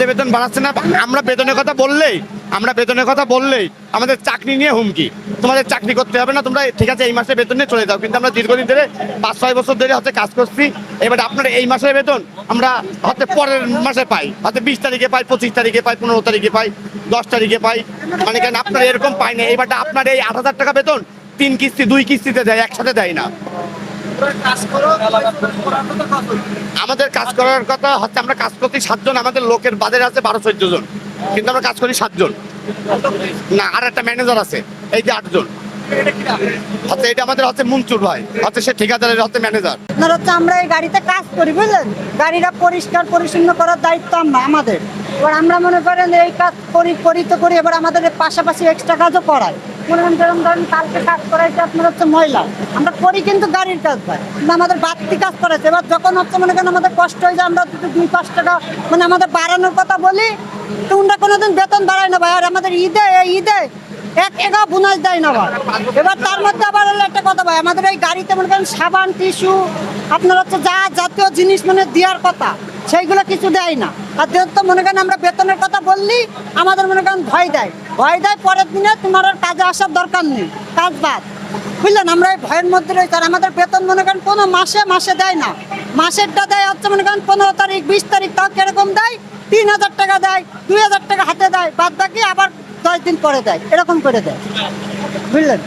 যে বেতন বাড়াচ্ছে না, আমরা বেতনের কথা বললেই, আমরা বেতনের কথা বললেই আমাদের চাকরি নিয়ে হুমকি। তোমাদের চাকরি করতে হবে না, তোমরা ঠিক আছে, এই মাসে বেতন নিয়ে চলে যাও, কিন্তু আমরা দীর্ঘদিন ধরে পাঁচ, ছয় বছর ধরে হচ্ছে কাজ করছি। এবার আপনার এই মাসের বেতন আমরা হয়তো পরের মাসে পাই, হয়তো বিশ তারিখে পাই, পঁচিশ তারিখে পাই, পনেরো তারিখে পাই, দশ তারিখে পাই। মানে কেন, আপনার এরকম পাই না, এবারটা আপনার এই আট হাজার টাকা বেতন তিন কিস্তি, দুই কিস্তিতে দেয়, একসাথে দেয় না। আমাদের কাজ করার কথা হচ্ছে আমরা কাজ করতে সাতজন আমাদের লোকের বাজারে আছে বারো চোদ্দ জন। কিন্তু আমরা কাজ করি সাতজন। না আর একটা ম্যানেজার আছে এই যে আটজন। হচ্ছে এটা আমাদের হচ্ছে মুনচুর ভাই হচ্ছে সে ঠিকাদারের হচ্ছে ম্যানেজার আপনার হচ্ছে আমরা এই গাড়িতে কাজ করি বুঝলেন? গাড়িটা পরিষ্কার পরিচ্ছন্ন করার দায়িত্ব আমরা আমাদের। এবার আমরা মনে করেন এই কাজ করি করি তো করি এবার আমাদের পাশাপাশি এক্সট্রা কাজও করায়। কালকে কাজ আপনার হচ্ছে মহিলা। আমরা করি কিন্তু গাড়ির কাজ আমাদের বাড়তি কাজ এবার যখন মনে আমাদের কষ্ট হয়ে যায়, আমরা টাকা মানে আমাদের বাড়ানোর কথা বলি, তো বেতন বাড়ায় না ভাই। আর আমাদের ঈদে ঈদে বোনাস দেয় না এবার তার মধ্যে আবার একটা কথা ভাই, আমাদের এই গাড়িতে মনে করেন সাবান, টিস্যু, আপনার হচ্ছে যা জাতীয় জিনিস মানে দেওয়ার কথা। সেইগুলো কিছু দেয় না। আর তো মনে করেন আমরা বেতনের কথা বললি, আমাদের মনে করেন ভয় দেয়। ভয় দেয়, পরের দিনে তোমার আর কাজে আসার দরকার নেই। কাজ বাদ। বুঝলেন? আমরা এই ভয়ের মধ্যে রয়েছি। আর আমাদের বেতন মনে করেন কোনো মাসে মাসে দেয় না। মাসেরটা দেয় হচ্ছে মনে করেন পনেরো তারিখ, বিশ তারিখ, তাও কীরকম দেয়? তিন হাজার টাকা দেয়, দুই হাজার টাকা হাতে দেয়, বাদ বাকি আবার দশ দিন পরে দেয়। এরকম করে দেয়। বুঝলেন?